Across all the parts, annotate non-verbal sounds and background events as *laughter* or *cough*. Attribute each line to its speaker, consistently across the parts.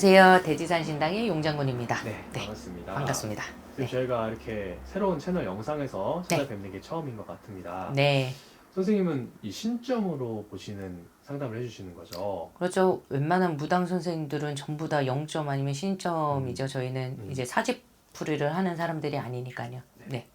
Speaker 1: 안녕하세요.
Speaker 2: 네. 대지산 신당의 용장군입니다.
Speaker 1: 네, 반갑습니다.
Speaker 2: 반갑습니다.
Speaker 1: 지금
Speaker 2: 네.
Speaker 1: 저희가 이렇게 새로운 채널 영상에서
Speaker 2: 네.
Speaker 1: 찾아뵙는 게 처음인 것 같습니다.
Speaker 2: 네,
Speaker 1: 선생님은 이 신점으로 보시는 상담을 해주시는 거죠.
Speaker 2: 그렇죠. 웬만한 무당 선생님들은 전부 다 0점 아니면 신점이죠. 저희는
Speaker 1: 음.
Speaker 2: 이제 사집풀이를 하는 사람들이 아니니까요. 네,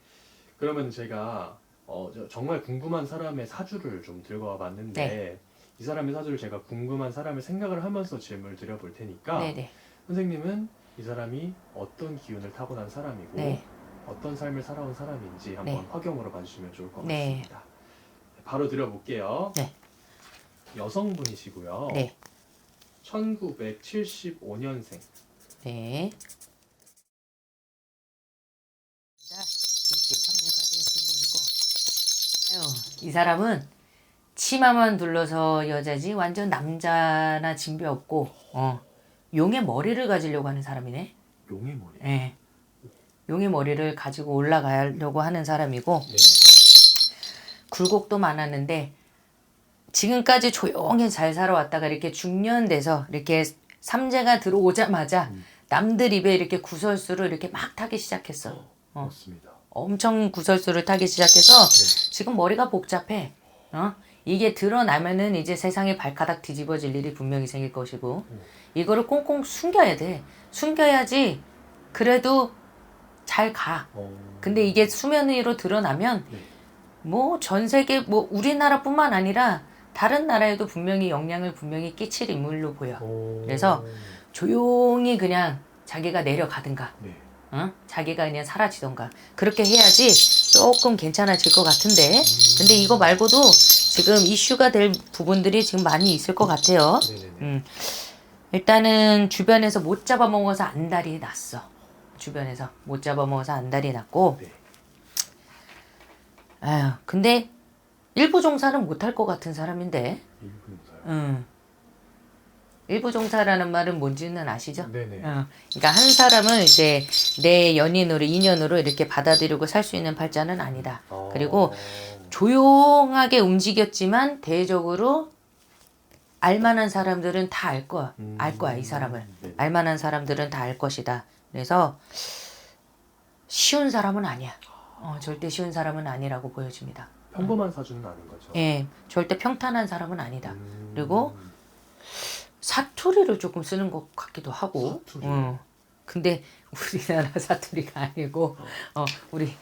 Speaker 1: 그러면 제가 어, 저- 정말 궁금한 사람의 사주를 좀 들고 와봤는데
Speaker 2: 네.
Speaker 1: 이 사람의 사주를 제가 궁금한 사람의 생각을 하면서 질문을 드려볼 테니까
Speaker 2: 네, 네,
Speaker 1: 선생님은 이 사람이 어떤 기운을 타고난 사람이고
Speaker 2: 네.
Speaker 1: 어떤 삶을 살아온 사람인지 한번
Speaker 2: 네.
Speaker 1: 확영으로 봐주시면 좋을 것
Speaker 2: 네.
Speaker 1: 같습니다. 바로 드려볼게요.
Speaker 2: 네.
Speaker 1: 여성분이시고요.
Speaker 2: 네,
Speaker 1: 1975년생.
Speaker 2: 네. 이 사람은 치마만 둘러서 여자지 완전 남자나 진배 없고 어 용의 머리를 가지려고 하는 사람이네.
Speaker 1: 용의 머리.
Speaker 2: 예. 용의 머리를 가지고 올라가려고 하는 사람이고
Speaker 1: 네.
Speaker 2: 굴곡도 많았는데 지금까지 조용히 잘 살아왔다가 이렇게 중년 돼서 이렇게 삼재가 들어오자마자
Speaker 1: 음.
Speaker 2: 남들 입에 이렇게 구설수를 이렇게 막 타기 시작했어. 어.
Speaker 1: 맞습니다.
Speaker 2: 엄청 구설수를 타기 시작해서
Speaker 1: 네.
Speaker 2: 지금 머리가 복잡해. 어? 이게 드러나면은 이제 세상에 발가닥 뒤집어질 일이 분명히 생길 것이고
Speaker 1: 음.
Speaker 2: 이거를 꽁꽁 숨겨야 돼. 숨겨야지 그래도 잘 가.
Speaker 1: 어...
Speaker 2: 근데 이게 수면 위로 드러나면
Speaker 1: 네.
Speaker 2: 뭐전 세계 뭐 우리나라뿐만 아니라 다른 나라에도 분명히 영향을 분명히 끼칠 인물로 보여.
Speaker 1: 어...
Speaker 2: 그래서 조용히 그냥 자기가 내려가든가,
Speaker 1: 네.
Speaker 2: 어? 자기가 그냥 사라지던가 그렇게 해야지 조금 괜찮아질 것 같은데. 근데 이거 말고도 지금 이슈가 될 부분들이 지금 많이 있을 것 같아요. 음, 일단은 주변에서 못 잡아먹어서 안달이 났어. 주변에서 못 잡아먹어서 안달이 났고,
Speaker 1: 네.
Speaker 2: 아휴, 근데 일부 종사는 못할 것 같은 사람인데,
Speaker 1: 일부 용사요.
Speaker 2: 음. 일부 종사라는 말은 뭔지는 아시죠?
Speaker 1: 네네.
Speaker 2: 어, 그러니까 한 사람을 이제 내 연인으로 인연으로 이렇게 받아들이고 살 수 있는 팔자는 아니다.
Speaker 1: 어...
Speaker 2: 그리고 조용하게 움직였지만 대적으로 알만한 사람들은 다 알 거야.
Speaker 1: 음,
Speaker 2: 알 거야 이 사람을.
Speaker 1: 네.
Speaker 2: 알만한 사람들은 다 알 것이다. 그래서 쉬운 사람은 아니야. 어, 절대 쉬운 사람은 아니라고 보여집니다.
Speaker 1: 평범한 사주는 아닌 거죠.
Speaker 2: 예, 절대 평탄한 사람은 아니다.
Speaker 1: 음...
Speaker 2: 그리고 사투리를 조금 쓰는 것 같기도 하고.
Speaker 1: 사투리?
Speaker 2: 어. 근데 우리나라 *laughs* 사투리가 아니고 어, 우리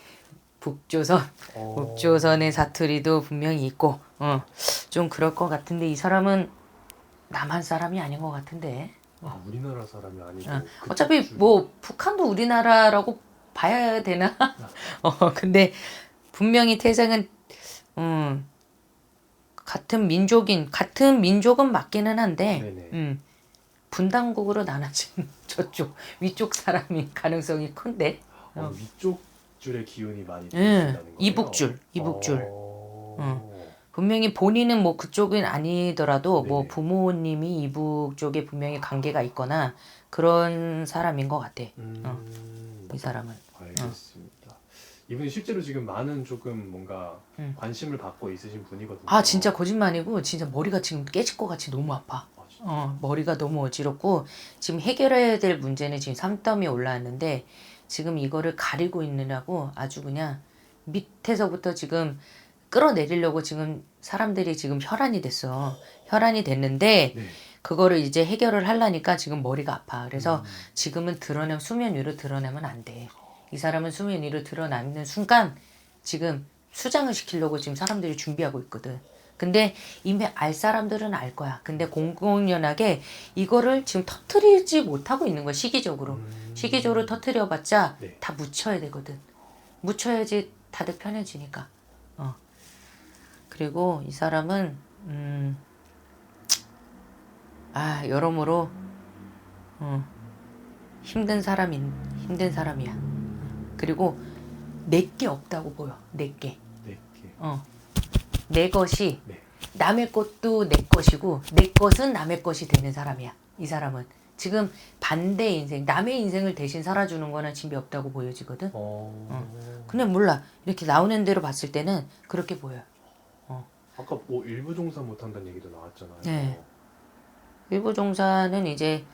Speaker 2: 북조선
Speaker 1: 어...
Speaker 2: 북조선의 사투리도 분명히 있고 어, 좀 그럴 것 같은데 이 사람은 남한 사람이 아닌 것 같은데.
Speaker 1: 아, 우리나라 사람이 아니고
Speaker 2: 어, 어차피
Speaker 1: 줄-
Speaker 2: 뭐 북한도 우리나라라고 봐야 되나? *laughs* 어, 근데 분명히 태생은 음, 같은 민족인 같은 민족은 맞기는 한데. 음, 분단국으로 나눠진 *laughs* 저쪽 위쪽 사람이 가능성이 큰데
Speaker 1: 어,
Speaker 2: 어.
Speaker 1: 위쪽 줄의 기운이 많이
Speaker 2: 응,
Speaker 1: 들어있다는 거예요.
Speaker 2: 이북 줄, 이북 줄.
Speaker 1: 어...
Speaker 2: 분명히 본인은 뭐 그쪽은 아니더라도 뭐
Speaker 1: 네네.
Speaker 2: 부모님이 이북 쪽에 분명히 관계가 있거나 그런 사람인 것 같아
Speaker 1: 음...
Speaker 2: 이 사람은
Speaker 1: 알겠습니다. 이분이 실제로 지금 많은 조금 뭔가
Speaker 2: 음.
Speaker 1: 관심을 받고 있으신 분이거든요.
Speaker 2: 아 진짜 거짓말이고 진짜 머리가 지금 깨질 것 같이 너무 아파
Speaker 1: 아, 진짜.
Speaker 2: 어, 머리가 너무 어지럽고 지금 해결해야 될 문제는 지금 삼점이 올라왔는데 지금 이거를 가리고 있느라고 아주 그냥 밑에서부터 지금 끌어내리려고 지금 사람들이 지금 혈안이 됐어. 혈안이 됐는데
Speaker 1: 네.
Speaker 2: 그거를 이제 해결을 하려니까 지금 머리가 아파. 그래서
Speaker 1: 음.
Speaker 2: 지금은 드러내면 수면 위로 드러내면 안 돼. 이 사람은 수면 위로 드러나는 순간 지금 수장을 시키려고 지금 사람들이 준비하고 있거든. 근데 이미 알 사람들은 알 거야. 근데 공공연하게 이거를 지금 터트리지 못하고 있는 거야. 시기적으로.
Speaker 1: 음.
Speaker 2: 시기적으로 터트려봤자
Speaker 1: 네.
Speaker 2: 다 묻혀야 되거든. 묻혀야지 다들 편해지니까. 어. 그리고 이 사람은 음. 아 여러모로 어, 힘든 사람인 힘든 사람이야. 그리고 내게 없다고 보여. 내게.
Speaker 1: 네. 개.
Speaker 2: 어. 내 것이
Speaker 1: 네.
Speaker 2: 남의 것도 내 것이고 내 것은 남의 것이 되는 사람이야. 이 사람은 지금 반대 인생, 남의 인생을 대신 살아주는 거는 진배 없다고 보여지거든.
Speaker 1: 어...
Speaker 2: 근데 몰라 이렇게 나오는 대로 봤을 때는 그렇게 보여.
Speaker 1: 아까 뭐 일부 종사 못한다는 얘기도 나왔잖아요.
Speaker 2: 네. 일부 종사는 이제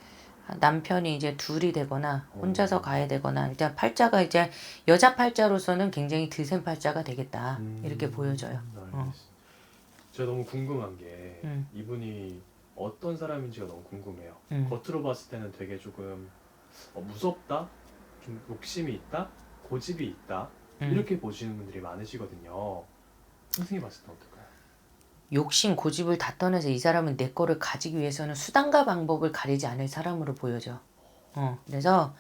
Speaker 2: 남편이 이제 둘이 되거나 혼자서 가야 되거나 일단 팔자가 이제 여자 팔자로서는 굉장히 드센 팔자가 되겠다
Speaker 1: 음,
Speaker 2: 이렇게 보여져요.
Speaker 1: 알겠습니다. 제가 너무 궁금한 게
Speaker 2: 음.
Speaker 1: 이분이 어떤 사람인지가 너무 궁금해요.
Speaker 2: 음.
Speaker 1: 겉으로 봤을 때는 되게 조금 어, 무섭다, 좀 욕심이 있다, 고집이 있다
Speaker 2: 음.
Speaker 1: 이렇게 보시는 분들이 많으시거든요. 선생님 봤을 때 어떨까요?
Speaker 2: 욕심 고집을 다 떠나서 이 사람은 내 거를 가지기 위해서는 수단과 방법을 가리지 않을 사람으로 보여져. 어, 그래서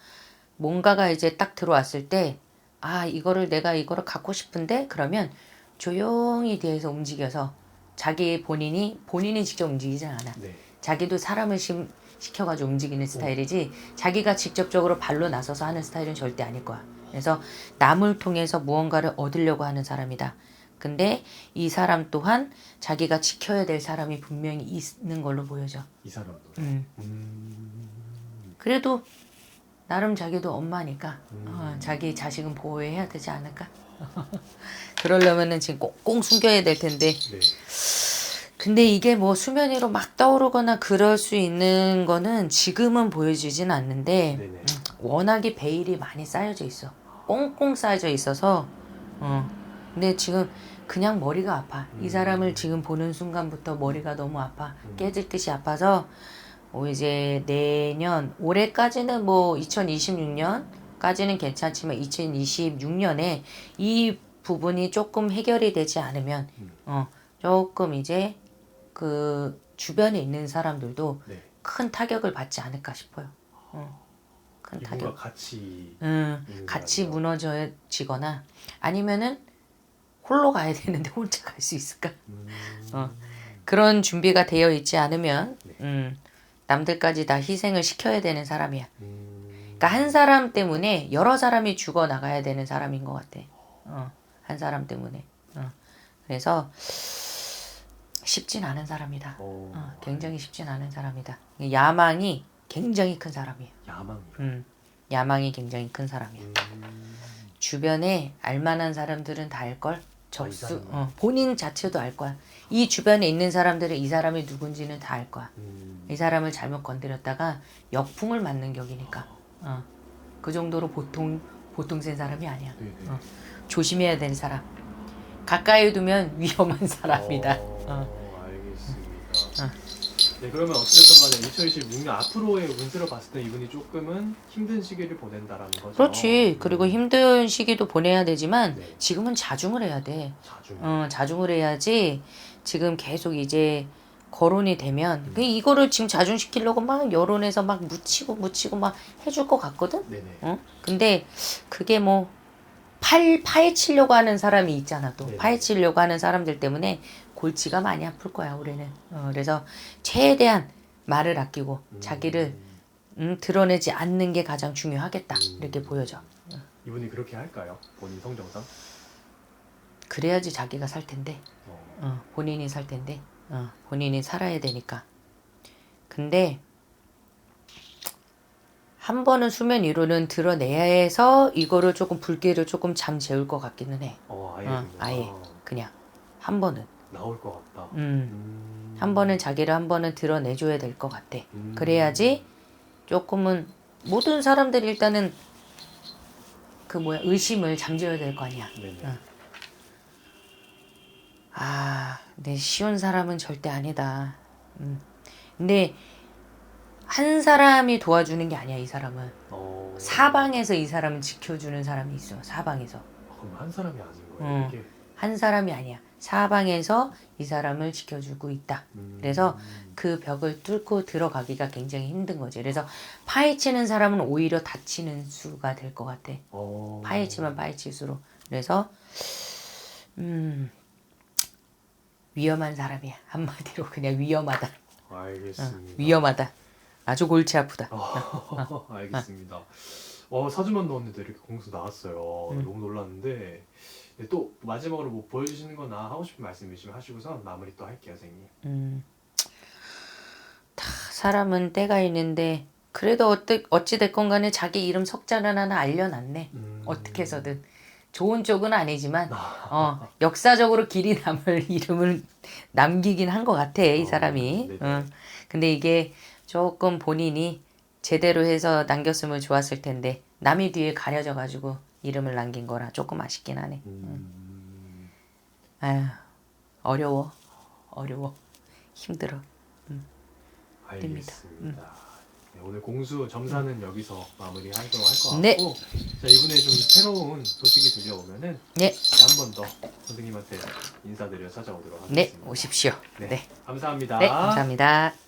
Speaker 2: 뭔가가 이제 딱 들어왔을 때, 아, 이거를 내가 이거를 갖고 싶은데, 그러면 조용히 뒤에서 움직여서 자기 본인이, 본인이 직접 움직이지 않아.
Speaker 1: 네.
Speaker 2: 자기도 사람을 심, 시켜가지고 움직이는 스타일이지, 자기가 직접적으로 발로 나서서 하는 스타일은 절대 아닐 거야. 그래서 남을 통해서 무언가를 얻으려고 하는 사람이다. 근데 이 사람 또한 자기가 지켜야 될 사람이 분명히 있는 걸로 보여져.
Speaker 1: 이 사람도.
Speaker 2: 음.
Speaker 1: 음.
Speaker 2: 그래도 나름 자기도 엄마니까
Speaker 1: 음.
Speaker 2: 어, 자기 자식은 보호해야 되지 않을까? *laughs* 그러려면은 지금 꽁꽁 숨겨야 될 텐데.
Speaker 1: 네.
Speaker 2: 근데 이게 뭐 수면 위로 막 떠오르거나 그럴 수 있는 거는 지금은 보여지진 않는데
Speaker 1: 네네.
Speaker 2: 워낙에 베일이 많이 쌓여져 있어. 꽁꽁 쌓여져 있어서 어. 근데 지금 그냥 머리가 아파. 이 사람을 지금 보는 순간부터 머리가 너무 아파. 깨질 듯이 아파서 어, 이제 내년 올해까지는 뭐 2026년까지는 괜찮지만 2026년에 이 부분이 조금 해결이 되지 않으면 어 조금 이제 그 주변에 있는 사람들도
Speaker 1: 네.
Speaker 2: 큰 타격을 받지 않을까 싶어요. 어. 큰 타격.
Speaker 1: 같이
Speaker 2: 음, 같이. 무너져지거나 아니면은 홀로 가야 되는데 혼자 갈 수 있을까?
Speaker 1: 음.
Speaker 2: 어. 그런 준비가 되어 있지 않으면
Speaker 1: 네.
Speaker 2: 음, 남들까지 다 희생을 시켜야 되는 사람이야.
Speaker 1: 음.
Speaker 2: 그러니까 한 사람 때문에 여러 사람이 죽어 나가야 되는 사람인 것 같아. 어, 한 사람 때문에. 어. 그래서 쉽진 않은 사람이다.
Speaker 1: 어,
Speaker 2: 어, 굉장히 쉽진 않은 사람이다. 야망이 굉장히 큰 사람이에요.
Speaker 1: 야망이요.
Speaker 2: 음, 야망이 굉장히 큰 사람이야.
Speaker 1: 음.
Speaker 2: 주변에 알만한 사람들은 다 알걸. 적수,
Speaker 1: 사람은?
Speaker 2: 어, 본인 자체도 알 거야. 이 주변에 있는 사람들은 이 사람이 누군지는 다 알 거야.
Speaker 1: 음.
Speaker 2: 이 사람을 잘못 건드렸다가 역풍을 맞는 격이니까. 어, 그 정도로 보통 보통 센 사람이 아니야.
Speaker 1: 네 네.
Speaker 2: 어, 조심해야 되는 사람. 가까이 두면 위험한 사람이다.
Speaker 1: 어,
Speaker 2: 어.
Speaker 1: 알겠습니다. 네, 그러면 어찌됐든 간에 2026년 앞으로의 운세로 봤을 때 이분이 조금은 힘든 시기를 보낸다라는 거죠.
Speaker 2: 그렇지. 그리고
Speaker 1: 음.
Speaker 2: 힘든 시기도 보내야 되지만
Speaker 1: 네.
Speaker 2: 지금은 자중을 해야 돼.
Speaker 1: 자주.
Speaker 2: 어, 자중을 해야지 지금 계속 이제 거론이 되면
Speaker 1: 음.
Speaker 2: 그 이거를 지금 자중시키려고 막 여론에서 막 묻히고 묻히고 막 해줄 것 같거든.
Speaker 1: 네네.
Speaker 2: 어? 근데 그게 뭐 팔, 파헤치려고 하는 사람이 있잖아 또.
Speaker 1: 네네.
Speaker 2: 파헤치려고 하는 사람들 때문에 골치가 많이 아플 거야 올해는. 어, 그래서 최대한 말을 아끼고 자기를 음, 드러내지 않는 게 가장 중요하겠다
Speaker 1: 음.
Speaker 2: 이렇게 보여져.
Speaker 1: 이분이 그렇게 할까요? 본인 성정상?
Speaker 2: 그래야지 자기가 살 텐데.
Speaker 1: 어.
Speaker 2: 어, 본인이 살 텐데 어, 본인이 살아야 되니까. 근데 한 번은 수면 위로는 드러내야 해서 이거를 조금 불길을 조금 잠재울 것 같기는 해.
Speaker 1: 어, 아예
Speaker 2: 어,
Speaker 1: 그냥
Speaker 2: 아예 그냥 한 번은.
Speaker 1: 나올 것 같다.
Speaker 2: 음,
Speaker 1: 음.
Speaker 2: 한 번은 자기를 한 번은 드러내줘야 될 것 같아.
Speaker 1: 음.
Speaker 2: 그래야지 조금은 모든 사람들이 일단은 그 뭐야 의심을 잠재워야 될 거 아니야. 아, 내 쉬운 사람은 절대 아니다. 음. 근데 한 사람이 도와주는 게 아니야, 이 사람은.
Speaker 1: 어.
Speaker 2: 사방에서 이 사람은 지켜주는 사람이 있어. 사방에서.
Speaker 1: 아, 그럼 한 사람이 아닌 거예요.
Speaker 2: 어.
Speaker 1: 이게.
Speaker 2: 한 사람이 아니야. 사방에서 이 사람을 지켜주고 있다.
Speaker 1: 음.
Speaker 2: 그래서 그 벽을 뚫고 들어가기가 굉장히 힘든 거지. 그래서 파헤치는 사람은 오히려 다치는 수가 될 것 같아.
Speaker 1: 어.
Speaker 2: 파헤치면 파헤칠수록. 그래서 음 위험한 사람이야. 한마디로 그냥 위험하다. *laughs* 어,
Speaker 1: 알겠습니다.
Speaker 2: 위험하다. 아주 골치 아프다.
Speaker 1: 아, *laughs* 알겠습니다. 어, 사주만 넣었는데 이렇게 공수 나왔어요.
Speaker 2: 음.
Speaker 1: 너무 놀랐는데 네, 또 마지막으로 뭐 보여주시는 거나 하고 싶은 말씀 있으면 하시고서 마무리 또 할게요, 선생님.
Speaker 2: 음. 다 사람은 때가 있는데 그래도 어찌, 어찌 됐건 간에 자기 이름 석자는 하나 알려놨네.
Speaker 1: 음.
Speaker 2: 어떻게 해서든 좋은 쪽은 아니지만 어, 역사적으로 길이 남을 *laughs* 이름을 남기긴 한 것 같아 이
Speaker 1: 어,
Speaker 2: 사람이. 어. 근데 이게 조금 본인이 제대로 해서 남겼으면 좋았을 텐데 남이 뒤에 가려져 가지고 이름을 남긴 거라 조금 아쉽긴 하네.
Speaker 1: 음,
Speaker 2: 아휴 어려워 어려워 힘들어.
Speaker 1: 알겠습니다. 네, 오늘 공수 점사는 여기서 마무리하도록 할 것 같고
Speaker 2: 네.
Speaker 1: 자 이번에 좀 새로운 소식이 들려오면은
Speaker 2: 네,
Speaker 1: 한 번 더 선생님한테 인사드려 찾아오도록
Speaker 2: 네
Speaker 1: 하겠습니다.
Speaker 2: 오십시오.
Speaker 1: 네,
Speaker 2: 네,
Speaker 1: 감사합니다.
Speaker 2: 네 감사합니다.